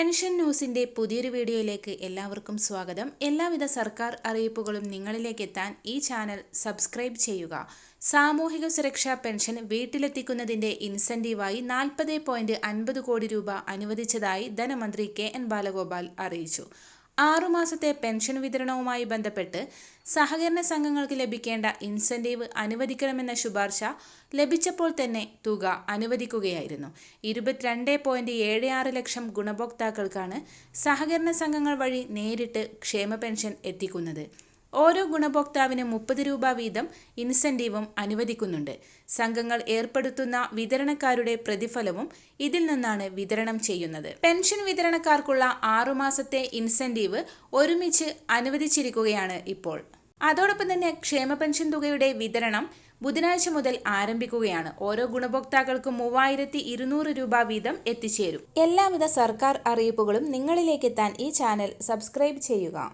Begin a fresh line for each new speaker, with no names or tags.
Pension ന്യൂസിന്റെ പുതിയൊരു വീഡിയോയിലേക്ക് എല്ലാവർക്കും സ്വാഗതം. എല്ലാവിധ സർക്കാർ അറിയിപ്പുകളും നിങ്ങളിലേക്ക് എത്താൻ ഈ ചാനൽ സബ്സ്ക്രൈബ് ചെയ്യുക. സാമൂഹിക സുരക്ഷാ പെൻഷൻ വീട്ടിലെത്തിക്കുന്നതിന്റെ ഇൻസെന്റീവായി നാൽപ്പത് പോയിന്റ് അൻപത് കോടി രൂപ അനുവദിച്ചതായി ധനമന്ത്രി കെ എൻ ബാലഗോപാൽ അറിയിച്ചു. ആറുമാസത്തെ പെൻഷൻ വിതരണവുമായി ബന്ധപ്പെട്ട് സഹകരണ സംഘങ്ങൾക്ക് ലഭിക്കേണ്ട ഇൻസെന്റീവ് അനുവദിക്കണമെന്ന ശുപാർശ ലഭിച്ചപ്പോൾ തന്നെ തുക അനുവദിക്കുകയായിരുന്നു. ഇരുപത്തിരണ്ട് പോയിന്റ് ഏഴ് ആറ് ലക്ഷം ഗുണഭോക്താക്കൾക്കാണ് സഹകരണ സംഘങ്ങൾ വഴി നേരിട്ട് ക്ഷേമ പെൻഷൻ എത്തിക്കുന്നത്. ഓരോ ഗുണഭോക്താവിനും മുപ്പത് രൂപ വീതം ഇൻസെന്റീവും അനുവദിക്കുന്നുണ്ട്. സംഘങ്ങൾ ഏർപ്പെടുത്തുന്ന വിതരണക്കാരുടെ പ്രതിഫലവും ഇതിൽ നിന്നാണ് വിതരണം ചെയ്യുന്നത്. പെൻഷൻ വിതരണക്കാർക്കുള്ള ആറുമാസത്തെ ഇൻസെന്റീവ് ഒരുമിച്ച് അനുവദിച്ചിരിക്കുകയാണ് ഇപ്പോൾ. അതോടൊപ്പം തന്നെ ക്ഷേമ പെൻഷൻ തുകയുടെ വിതരണം ബുധനാഴ്ച മുതൽ ആരംഭിക്കുകയാണ്. ഓരോ ഗുണഭോക്താക്കൾക്കും മൂവായിരത്തി ഇരുന്നൂറ് രൂപ വീതം എത്തിച്ചേരും. എല്ലാവിധ സർക്കാർ അറിയിപ്പുകളും നിങ്ങളിലേക്ക് എത്താൻ ഈ ചാനൽ സബ്സ്ക്രൈബ് ചെയ്യുക.